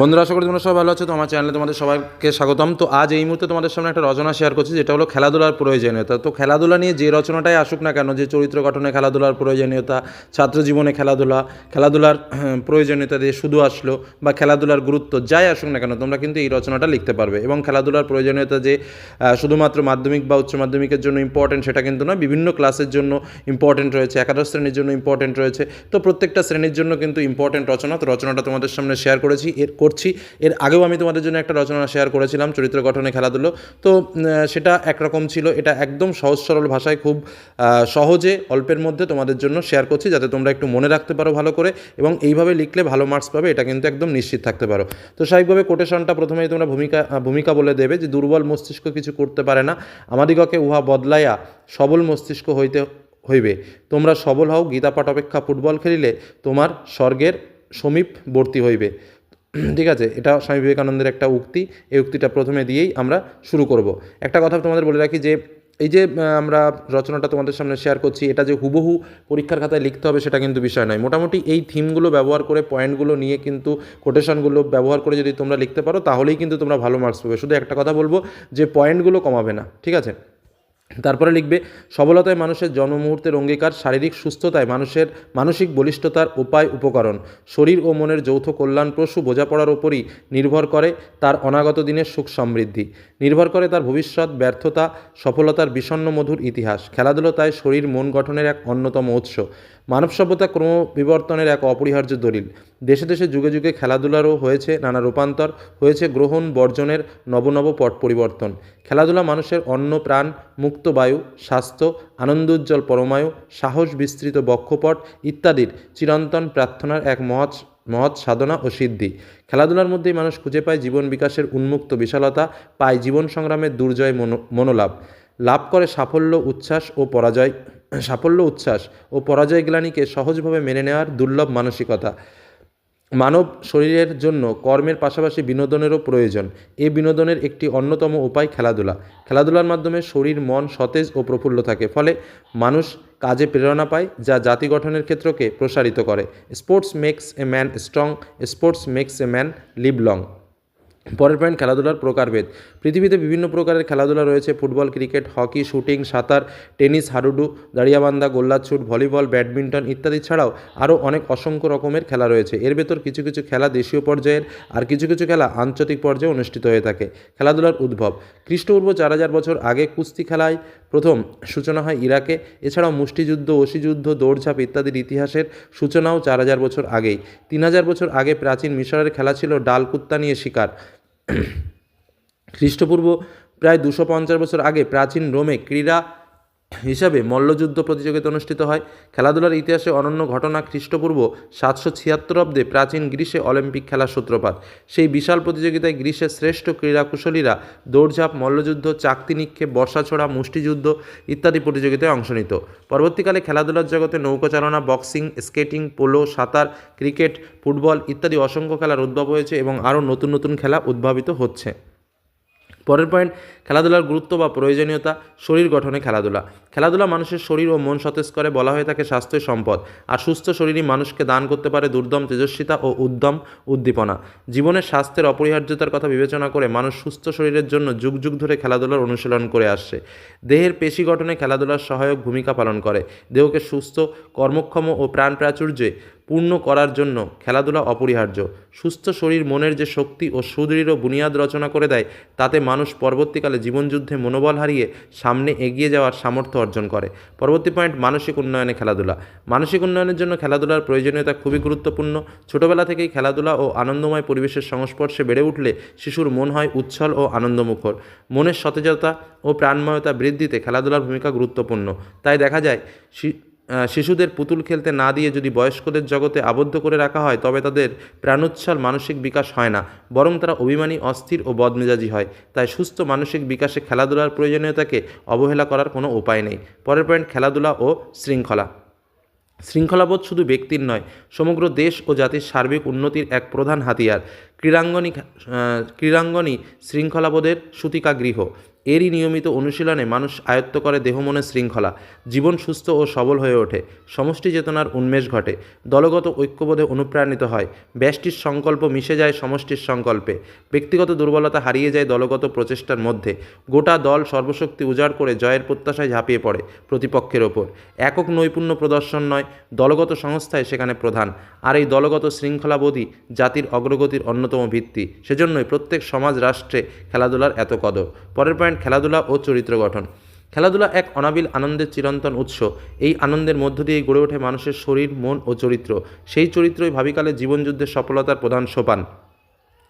বন্ধুরা, আশা করি তোমরা সবাই ভালো আছো। তো আমার চ্যানেলে তোমাদের সবাইকে স্বাগতম। তো আজ এই মুহূর্তে তোমাদের সামনে একটা রচনা শেয়ার করছি, যেটা হলো খেলাধুলার প্রয়োজনীয়তা। তো খেলাধুলা নিয়ে যে রচনাটাই আসুক না কেন, যে চরিত্র গঠনে খেলাধুলার প্রয়োজনীয়তা, ছাত্র জীবনে খেলাধুলা, খেলাধুলার প্রয়োজনীয়তা দিয়ে শুধু আসলো বা খেলাধুলার গুরুত্ব যাই আসুক না কেন, তোমরা কিন্তু এই রচনাটা লিখতে পারবে। এবং খেলাধুলার প্রয়োজনীয়তা যে শুধুমাত্র মাধ্যমিক বা উচ্চ মাধ্যমিকের জন্য ইম্পর্টেন্ট সেটা কিন্তু না বিভিন্ন ক্লাসের জন্য ইম্পর্টেন্ট রয়েছে, একাদশ শ্রেণির জন্য ইম্পর্টেন্ট রয়েছে। তো প্রত্যেকটা শ্রেণির জন্য কিন্তু ইম্পর্টেন্ট রচনা। তো রচনাটা তোমাদের সামনে শেয়ার করেছি। এর করছি। এর আগেও আমি তোমাদের জন্য একটা রচনা শেয়ার করেছিলাম, চরিত্র গঠনে খেলাধুলো। তো সেটা একরকম ছিল। এটা একদম সহজ সরল ভাষায় খুব সহজে অল্পের মধ্যে তোমাদের জন্য শেয়ার করছি, যাতে তোমরা একটু মনে রাখতে পারো ভালো করে এবং এইভাবে লিখলে ভালো মার্কস পাবে, এটা কিন্তু একদম নিশ্চিত থাকতে পারো। তো স্বাভাবিকভাবে কোটেশনটা প্রথমেই তোমরা ভূমিকা ভূমিকা বলে দেবে যে দুর্বল মস্তিষ্ক কিছু করতে পারে না। আমাদিগকে উহা বদলাইয়া সবল মস্তিষ্ক হইতে হইবে। তোমরা সবল হও, গীতাপাঠ অপেক্ষা ফুটবল খেলিলে তোমার স্বর্গের সমীপবর্তী হইবে। ঠিক আছে, এটা স্বামী বিবেকানন্দের একটা উক্তি, এই উক্তিটা প্রথমে দিয়েই আমরা শুরু করব। একটা কথা তোমাদের বলে রাখি যে, এই যে আমরা রচনাটা তোমাদের সামনে শেয়ার করছি, এটা যে হুবহু পরীক্ষার খাতায় লিখতে হবে সেটা কিন্তু বিষয় নয়। মোটামুটি এই থিমগুলো ব্যবহার করে পয়েন্টগুলো নিয়ে কিন্তু কোটেশনগুলো ব্যবহার করে যদি তোমরা লিখতে পারো, তাহলেই কিন্তু তোমরা ভালো মার্কস পাবে। শুধু একটা কথা বলব যে পয়েন্টগুলো কমাবে না, ঠিক আছে? তারপরে লিখবে, সবলতায় মানুষের জন্মমুহূর্তের অঙ্গীকার, শারীরিক সুস্থতায় মানুষের মানসিক বলিষ্ঠতার উপায় উপকরণ। শরীর ও মনের যৌথ কল্যাণপ্রসূ বোঝাপড়ার ওপরই নির্ভর করে, তার অনাগত দিনের সুখ সমৃদ্ধি। নির্ভর করে তার ভবিষ্যৎ, ব্যর্থতা, সফলতার বিষণ্ণ মধুর ইতিহাস। খেলাধুলো তাই শরীর, মন গঠনের এক অন্যতম উৎস। মানব সভ্যতা ক্রম বিবর্তনের এক অপরিহার্য দলিল। দেশে দেশে যুগে যুগে খেলাধুলারও হয়েছে নানা রূপান্তর, হয়েছে গ্রহণ, বর্জনের নবনব পট পরিবর্তন। খেলাধুলা মানুষের অন্ন, প্রাণ, মুক্ত বায়ু, স্বাস্থ্য আনন্দোজ্জ্বল পরমায়ু, সাহস বিস্তৃত বক্ষপট ইত্যাদির চিরন্তন প্রার্থনার এক মহৎ মহৎ সাধনা ও সিদ্ধি। খেলাধুলার মধ্যেই মানুষ খুঁজে পায় জীবন বিকাশের উন্মুক্ত বিশালতা, পায় জীবন সংগ্রামের দুর্জয় মনো মনোলাভ। লাভ করে সাফল্য, উচ্ছ্বাস ও পরাজয় সাফল্য, উচ্ছ্বাস ও পরাজয় গ্লানিকে সহজভাবে মেনে নেওয়ার দুর্লভ মানসিকতা। মানব শরীরের জন্য কর্মের পাশাপাশি বিনোদনেরও প্রয়োজন। এই বিনোদনের একটি অন্যতম উপায় খেলাধুলা। খেলাধুলার মাধ্যমে শরীর, মন সতেজ ও প্রফুল্ল থাকে, ফলে মানুষ কাজে প্রেরণা পায়, যা জাতি গঠনের ক্ষেত্রকে প্রসারিত করে। Sports makes a man strong, sports makes a man live long পরের পয়েন্ট খেলাধুলার প্রকারভেদ। পৃথিবীতে বিভিন্ন প্রকারের খেলাধুলা রয়েছে। ফুটবল, ক্রিকেট, হকি, শুটিং, সাঁতার, টেনিস, হাডুডু, দাড়িয়াবান্ধা, গোল্লাছুট, ভলিবল, ব্যাডমিন্টন ইত্যাদি ছাড়াও আরও অনেক অসংখ্য রকমের খেলা রয়েছে। এর ভেতর কিছু কিছু খেলা দেশীয় পর্যায়ের আর কিছু কিছু খেলা আন্তর্জাতিক পর্যায়ে অনুষ্ঠিত হয়ে থাকে। খেলাধুলার উদ্ভব। খ্রিস্টপূর্ব চার হাজার বছর আগে কুস্তি খেলায় প্রথম সূচনা হয় ইরাকে। এছাড়াও মুষ্টিযুদ্ধ অসিযুদ্ধ দৌড়ঝাঁপ ইত্যাদির ইতিহাসের সূচনাও চার হাজার বছর আগেই। তিন হাজার বছর আগে প্রাচীন মিশরের খেলা ছিল ডাল কুত্তা নিয়ে শিকার। খ্রিস্টপূর্ব প্রায় দুশো পঞ্চাশ বছর আগে প্রাচীন রোমে ক্রীড়া হিসাবে মল্লযুদ্ধ প্রতিযোগিতা অনুষ্ঠিত হয়। খেলাধুলার ইতিহাসে অনন্য ঘটনা খ্রিস্টপূর্ব সাতশো ছিয়াত্তর অব্দে প্রাচীন গ্রীসে অলিম্পিক খেলার সূত্রপাত। সেই বিশাল প্রতিযোগিতায় গ্রীসের শ্রেষ্ঠ ক্রীড়াকুশলীরা দৌড়ঝাঁপ, মল্লযুদ্ধ, চাকতি নিক্ষেপ, বর্ষাছোড়া, মুষ্টিযুদ্ধ ইত্যাদি প্রতিযোগিতায় অংশ নিত। পরবর্তীকালে খেলাধুলার জগতে নৌকাচালনা, বক্সিং, স্কেটিং, পোলো, সাঁতার, ক্রিকেট, ফুটবল ইত্যাদি অসংখ্য খেলার উদ্ভব হয়েছে এবং আরও নতুন নতুন খেলা উদ্ভাবিত হচ্ছে। পরের পয়েন্ট খেলাধুলার গুরুত্ব বা প্রয়োজনীয়তা, শরীর গঠনে খেলাধুলা। খেলাধুলা মানুষের শরীর ও মন সতেজ করে, বলা হয়ে থাকে স্বাস্থ্যই সম্পদ। আর সুস্থ শরীরই মানুষকে দান করতে পারে দুর্দম, তেজস্বিতা ও উদ্যম, উদ্দীপনা। জীবনের স্বাস্থ্যের অপরিহার্যতার কথা বিবেচনা করে মানুষ সুস্থ শরীরের জন্য যুগ যুগ ধরে খেলাধুলার অনুশীলন করে আসছে। দেহের পেশি গঠনে খেলাধুলার সহায়ক ভূমিকা পালন করে। দেহকে সুস্থ, কর্মক্ষম ও প্রাণ প্রাচুর্যে পূর্ণ করার জন্য খেলাধুলা অপরিহার্য। সুস্থ শরীর মনের যে শক্তি ও সুদৃঢ় বুনিয়াদ রচনা করে দেয়, তাতে মানুষ পরবর্তীকালে জীবনযুদ্ধে মনোবল হারিয়ে সামনে এগিয়ে যাওয়ার সামর্থ্য অর্জন করে। পরবর্তী পয়েন্ট, মানসিক উন্নয়নে খেলাধুলা। মানসিক উন্নয়নের জন্য খেলাধুলার প্রয়োজনীয়তা খুবই গুরুত্বপূর্ণ। ছোটবেলা থেকেই খেলাধুলা ও আনন্দময় পরিবেশের সংস্পর্শে বেড়ে উঠলে শিশুর মন হয় উচ্ছল ও আনন্দমুখর। মনের সতেজতা ও প্রাণময়তা বৃদ্ধিতে খেলাধুলার ভূমিকা গুরুত্বপূর্ণ। তাই দেখা যায় শিশুদের পুতুল খেলতে না দিয়ে যদি বয়স্কদের জগতে আবদ্ধ করে রাখা হয় তবে তাদের প্রাণোচ্ছল মানসিক বিকাশ হয় না বরং তারা অভিমানী অস্থির ও বদমেজাজি হয়। তাই সুস্থ মানসিক বিকাশে খেলাধুলার প্রয়োজনীয়তাকে অবহেলা করার কোনো উপায় নেই। পরের পয়েন্ট খেলাধুলা ও শৃঙ্খলা। শৃঙ্খলাবোধ শুধু ব্যক্তির নয় সমগ্র দেশ ও জাতির সার্বিক উন্নতির এক প্রধান হাতিয়ার। ক্রীড়াঙ্গনী আহ, ক্রীড়াঙ্গনই শৃঙ্খলাবোধের সূতিকা গৃহ এরই নিয়মিত অনুশীলনে মানুষ আয়ত্ত করে দেহমনের শৃঙ্খলা, জীবন সুস্থ ও সবল হয়ে ওঠে। সমষ্টি চেতনার উন্মেষ ঘটে। দলগত ঐক্যবোধে অনুপ্রাণিত হয়। ব্যষ্টির সংকল্প মিশে যায় সমষ্টির সংকল্পে। ব্যক্তিগত দুর্বলতা হারিয়ে যায় দলগত প্রচেষ্টার মধ্যে। গোটা দল সর্বশক্তি উজাড় করে জয়ের প্রত্যাশায় ঝাঁপিয়ে পড়ে প্রতিপক্ষের ওপর। একক নৈপুণ্য প্রদর্শন নয়, দলগত সংস্থায় সেখানে প্রধান। আর এই দলগত শৃঙ্খলাবোধই জাতির অগ্রগতির অন্যতম ভিত্তি। সেজন্যই প্রত্যেক সমাজ রাষ্ট্রে খেলাধুলার এত কদর। পরের পয়েন্ট খেলাধুলা ও চরিত্র গঠন। খেলাধুলা এক অনাবিল আনন্দের চিরন্তন উৎস। এই আনন্দের মধ্য দিয়েই গড়ে ওঠে মানুষের শরীর, মন ও চরিত্র। সেই চরিত্রই ভাবিকালে জীবনযুদ্ধের সফলতার প্রধান সোপান।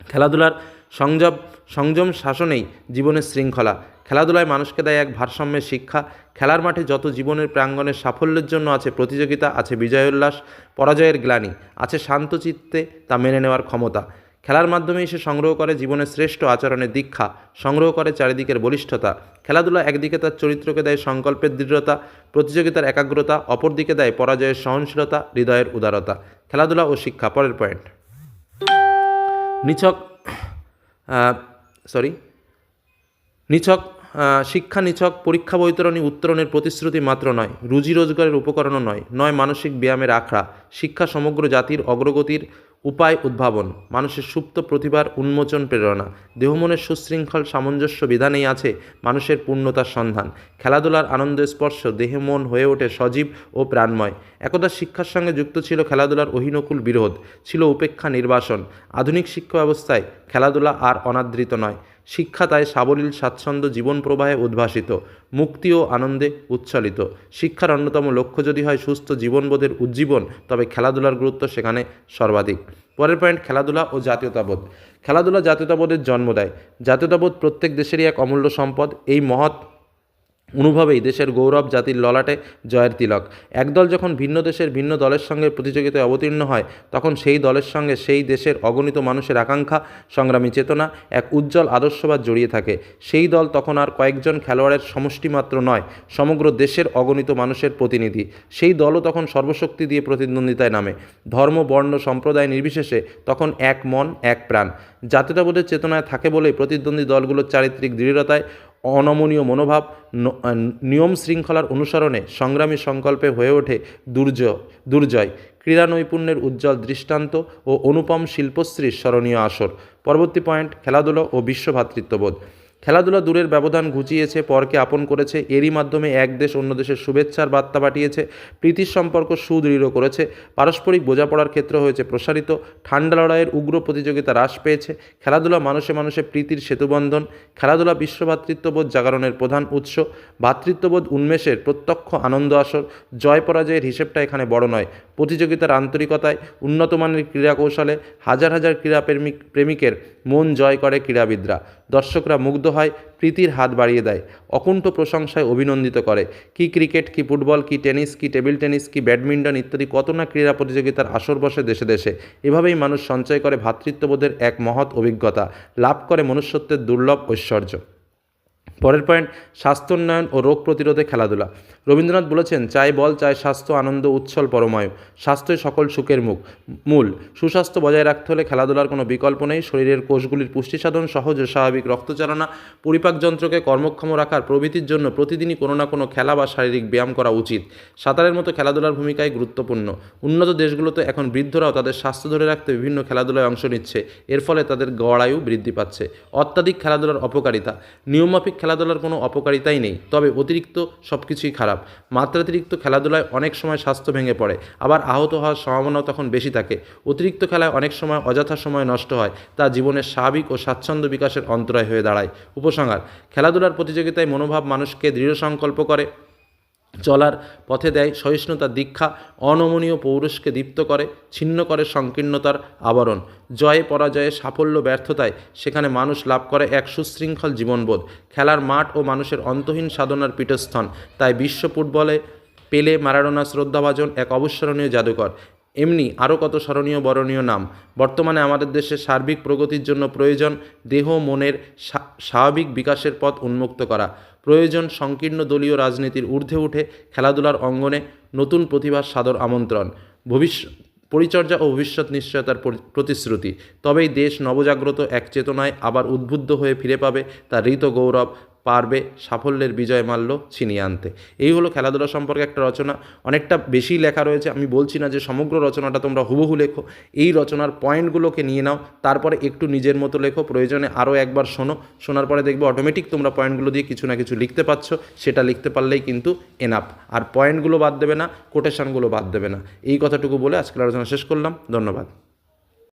খেলাধুলার সংযম সংযম শাসনেই জীবনের শৃঙ্খলা। খেলাধুলায় মানুষকে দেয় এক ভারসাম্যের শিক্ষা। খেলার মাঠে যত জীবনের প্রাঙ্গণের সাফল্যের জন্য আছে প্রতিযোগিতা, আছে বিজয়োল্লাস, পরাজয়ের গ্লানি, আছে শান্ত চিত্তে তা মেনে নেওয়ার ক্ষমতা। খেলার মাধ্যমেই সে সংগ্রহ করে জীবনের শ্রেষ্ঠ আচরণের দীক্ষা, সংগ্রহ করে চারিদিকের বলিষ্ঠতা। খেলাধুলা একদিকে তার চরিত্রকে দেয় সংকল্পের দৃঢ়তা, প্রতিযোগিতার একাগ্রতা, অপরদিকে দেয় পরাজয়ের সহনশীলতা, হৃদয়ের উদারতা। খেলাধুলা ও শিক্ষা, পরের পয়েন্ট নিছক সরি নিছক শিক্ষা নিছক, পরীক্ষা বৈতরণী উত্তরণের প্রতিশ্রুতি মাত্র নয়, রুজি রোজগারের উপকরণও নয় নয় মানসিক ব্যায়ামের আখড়া। শিক্ষা সমগ্র জাতির অগ্রগতির উপায় উদ্ভাবন, মানুষের সুপ্ত প্রতিভার উন্মোচন প্রেরণা, দেহমনের সুশৃঙ্খল সামঞ্জস্য বিধানেই আছে মানুষের পূর্ণতার সন্ধান। খেলাধুলার আনন্দ স্পর্শ, দেহে মন হয়ে ওঠে সজীব ও প্রাণময়। একদা শিক্ষার সঙ্গে যুক্ত ছিল খেলাধুলার অহিনকুল বিরোধ, ছিল উপেক্ষা নির্বাসন। আধুনিক শিক্ষা ব্যবস্থায় খেলাধুলা আর অনাদৃত নয়। শিক্ষা তাই সাবলীল স্বাচ্ছন্দ্য জীবন প্রবাহে উদ্ভাসিত, মুক্তি ও আনন্দে উচ্ছ্বলিত শিক্ষার অন্যতম লক্ষ্য যদি হয় সুস্থ জীবনবোধের উজ্জীবন, তবে খেলাধুলার গুরুত্ব সেখানে সর্বাধিক। পরের পয়েন্ট, খেলাধুলা ও জাতীয়তাবোধ। খেলাধুলা জাতীয়তাবোধের জন্ম দেয়। জাতীয়তাবোধ প্রত্যেক দেশেরই এক অমূল্য সম্পদ। এই মহৎ অনুভবেই দেশের গৌরব জাতির ললাটে জয়ের তিলক। একদল যখন ভিন্ন দেশের ভিন্ন দলের সঙ্গে প্রতিযোগিতায় অবতীর্ণ হয়, তখন সেই দলের সঙ্গে সেই দেশের অগণিত মানুষের আকাঙ্ক্ষা, সংগ্রামী চেতনা, এক উজ্জ্বল আদর্শবাদ জড়িয়ে থাকে। সেই দল তখন আর কয়েকজন খেলোয়াড়ের সমষ্টি মাত্র নয়, সমগ্র দেশের অগণিত মানুষের প্রতিনিধি। সেই দলও তখন সর্বশক্তি দিয়ে প্রতিদ্বন্দ্বিতায় নামে। ধর্ম, বর্ণ, সম্প্রদায় নির্বিশেষে তখন এক মন, এক প্রাণ। জাতীয়তাবোধের চেতনায় থাকে বলেই প্রতিদ্বন্দ্বী দলগুলোর চারিত্রিক দৃঢ়তায় অনমনীয় মনোভাব নিয়ম শৃঙ্খলার অনুসরণে সংগ্রামী সংকল্পে হয়ে ওঠে দুর্জয় দুর্জয়। ক্রীড়া নৈপুণ্যের উজ্জ্বল দৃষ্টান্ত ও অনুপম শিল্পশ্রীর স্মরণীয় আসর। পরবর্তী পয়েন্ট, খেলাধুলো ও বিশ্ব ভ্রাতৃত্ববোধ খেলাধুলা দূরের ব্যবধান ঘুচিয়েছে, পরকে আপন করেছে। এরই মাধ্যমে এক দেশ অন্য দেশের শুভেচ্ছার বার্তা পাঠিয়েছে, প্রীতির সম্পর্ক সুদৃঢ় করেছে। পারস্পরিক বোঝাপড়ার ক্ষেত্র হয়েছে প্রসারিত, ঠান্ডা লড়াইয়ের উগ্র প্রতিযোগিতা হ্রাস পেয়েছে। খেলাধুলা মানুষে মানুষে প্রীতির সেতুবন্ধন, খেলাধুলা বিশ্ব ভ্রাতৃত্ববোধ জাগরণের প্রধান উৎস ভ্রাতৃত্ববোধ উন্মেষের প্রত্যক্ষ আনন্দ আসর। জয় পরাজয়ের হিসেবটা এখানে বড় নয়। প্রতিযোগিতার আন্তরিকতায় উন্নতমানের ক্রীড়া কৌশলে হাজার হাজার ক্রীড়া প্রেমিক প্রেমিকের মন জয় করে ক্রীড়াবিদরা। দর্শকরা মুগ্ধ হয় প্রীতির হাত বাড়িয়ে দেয়, অকুণ্ঠ প্রশংসায় অভিনন্দিত করে। কি ক্রিকেট, কি ফুটবল, কি টেনিস, কি টেবিল টেনিস, কি ব্যাডমিন্টন ইত্যাদি কত না ক্রীড়া প্রতিযোগিতার আসর বসে দেশে দেশে। এভাবেই মানুষ সঞ্চয় করে ভ্রাতৃত্ববোধের এক মহৎ অভিজ্ঞতা, লাভ করে মনুষ্যত্বের দুর্লভ ঐশ্বর্য। পরের পয়েন্ট স্বাস্থ্যোন্নয়ন ও রোগ প্রতিরোধে খেলাধুলা। রবীন্দ্রনাথ বলেছেন, চাই বল, চাই স্বাস্থ্য, আনন্দ, উচ্ছল, পরমায়ু। স্বাস্থ্যই সকল সুখের মুখ। মূল, সুস্বাস্থ্য বজায় রাখতে হলে খেলাধুলার কোনো বিকল্প নেই। শরীরের কোষগুলির পুষ্টি সাধন সহজ ও স্বাভাবিক রক্তচালনা। পরিপাক যন্ত্রকে কর্মক্ষম রাখার প্রভৃতির জন্য প্রতিদিনই কোনো না কোনো খেলা বা শারীরিক ব্যায়াম করা উচিত। সাঁতারের মতো খেলাধুলার ভূমিকায় গুরুত্বপূর্ণ। উন্নত দেশগুলোতে এখন বৃদ্ধরাও তাদের স্বাস্থ্য ধরে রাখতে বিভিন্ন খেলাধুলায় অংশ নিচ্ছে। এর ফলে তাদের গড়ায়ু বৃদ্ধি পাচ্ছে। অত্যাধিক খেলাধুলার অপকারিতা। নিয়মমাফিক খেলাধুলার কোনো অপকারিতাই নেই। তবে অতিরিক্ত সব কিছুই খারাপ। মাত্রাতিরিক্ত খেলাধুলায় অনেক সময় স্বাস্থ্য ভেঙে পড়ে। আবার আহত হওয়ার সম্ভাবনাও তখন বেশি থাকে। অতিরিক্ত খেলায় অনেক সময় অযথা সময় নষ্ট হয়, তা জীবনের স্বাভাবিক ও স্বাচ্ছন্দ্য বিকাশের অন্তরায় হয়ে দাঁড়ায়। উপসংহার, খেলাধুলার প্রতিযোগিতায় মনোভাব মানুষকে দৃঢ় সংকল্প করে। চলার পথে দেয় সহিষ্ণুতার দীক্ষা, অনমনীয় পৌরুষকে দীপ্ত করে, ছিন্ন করে সংকীর্ণতার আবরণ। জয়ে পরাজয়ে সাফল্য ব্যর্থতায় সেখানে মানুষ লাভ করে এক সুশৃঙ্খল জীবনবোধ। খেলার মাঠ ও মানুষের অন্তহীন সাধনার পীঠস্থান। তাই বিশ্ব ফুটবলে পেলে মারাডোনা শ্রদ্ধাভাজন এক অবিস্মরণীয় জাদুকর। এমনি আরও কত স্মরণীয়, বরণীয় নাম। বর্তমানে আমাদের দেশে সার্বিক প্রগতির জন্য প্রয়োজন দেহ, মনের স্বাভাবিক বিকাশের পথ উন্মুক্ত করা। প্রয়োজন সংকীর্ণ দলীয় রাজনীতির ঊর্ধ্বে উঠে খেলাধুলার অঙ্গনে নতুন প্রতিভার সাদর আমন্ত্রণ। ভবিষ্যৎ পরিচর্যা ও ভবিষ্যৎ নিশ্চয়তার প্রতিশ্রুতি। তবেই দেশ নবজাগ্রত এক চেতনায় আবার উদ্বুদ্ধ হয়ে ফিরে পাবে তার ঋত গৌরব পারবে সাফল্যের বিজয় মাল্য ছিনিয়ে আনতে। এই হলো খেলাধুলা সম্পর্কে একটা রচনা। অনেকটা বেশি লেখা রয়েছে। আমি বলছি না যে সমগ্র রচনাটা তোমরা হুবহু লেখো। এই রচনার পয়েন্টগুলোকে নিয়ে নাও। তারপরে একটু নিজের মতো লেখো। প্রয়োজনে আরও একবার শোনো। শোনার পরে দেখবে অটোমেটিক তোমরা পয়েন্টগুলো দিয়ে কিছু না কিছু লিখতে পারছ। সেটা লিখতে পারলেই কিন্তু এনাফ আর পয়েন্টগুলো বাদ দেবে না কোটেশানগুলো বাদ দেবে না। এই কথাটুকু বলে আজকের আলোচনা শেষ করলাম। ধন্যবাদ।